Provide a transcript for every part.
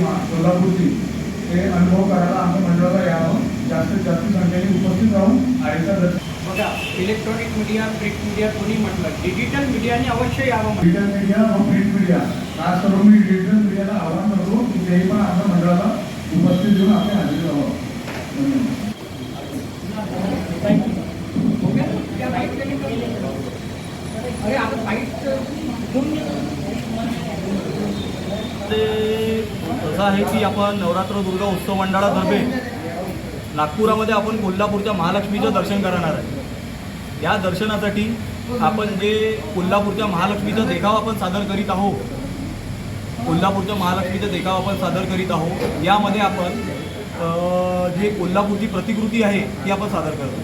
मा- कोल्हापूरची. ते अनुभव करायला आमच्या मंडळाला यावं. जास्तीत जास्त संख्येने उपस्थित राहून आईचा दर्शन बघा इलेक्ट्रॉनिक मीडिया प्रिंट मीडिया कोणी म्हटलं? डिजिटल मीडियाने अवश्य यावं. डिजिटल मीडिया व प्रिंट मीडिया खास करून मी डिजिटल मीडियाला आवाहन करतो की तेही पण आपल्या मंडळाला उपस्थित देऊन आपली हजेरी लावावं. अरे आता घेऊन ते असं आहे की आपण नवरात्र दुर्गा उत्सव मंडळातर्फे नागपुरामध्ये आपण कोल्हापूरच्या महालक्ष्मीचं दर्शन करणार आहे. या दर्शनासाठी आपण जे कोल्हापूरच्या महालक्ष्मीचा देखाव आपण सादर करीत आहोत कोल्हापूरच्या महालक्ष्मीचा देखाव आपण सादर करीत आहोत यामध्ये आपण जे कोल्हापूरची प्रतिकृती आहे ती आपण सादर करतो.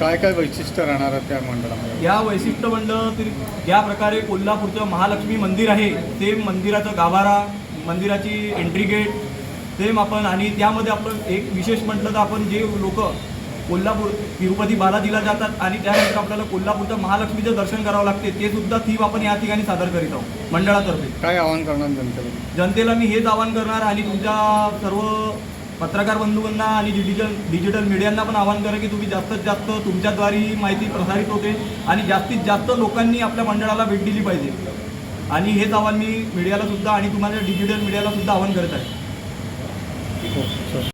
काय काय वैशिष्ट्य राहणार आहे त्या मंडळामध्ये? या वैशिष्ट्य मंडळातील ज्या प्रकारे कोल्हापूरचं महालक्ष्मी मंदिर आहे ते मंदिराचं गाभारा मंदिराची एंट्री गेट सेम आपण. आणि त्यामध्ये आपण एक विशेष म्हटलं तर आपण जे लोक कोल्हापूर तिरुपती बालाजीला जातात आणि त्यानंतर आपल्याला कोल्हापूरच्या महालक्ष्मीचं दर्शन करावं लागते ते सुद्धा थीम आपण या ठिकाणी सादर करीत आहोत मंडळातर्फे. काय आवाहन करणार जनतेला? जनतेला मी हेच आवाहन करणार आणि तुमच्या सर्व पत्रकार बंधूंना आणि डिजिटल डिजिटल मीडियांना पण आवाहन करा की तुम्ही जास्तीत जास्त तुमच्याद्वारे ही माहिती प्रसारित होते आणि जास्तीत जास्त लोकांनी आपल्या मंडळाला भेट दिली पाहिजे. आणि हेच आव्हान मी मीडियाला सुद्धा आणि तुम्हाला डिजिटल मीडियाला सुद्धा आवाहन करत आहे हो, चल.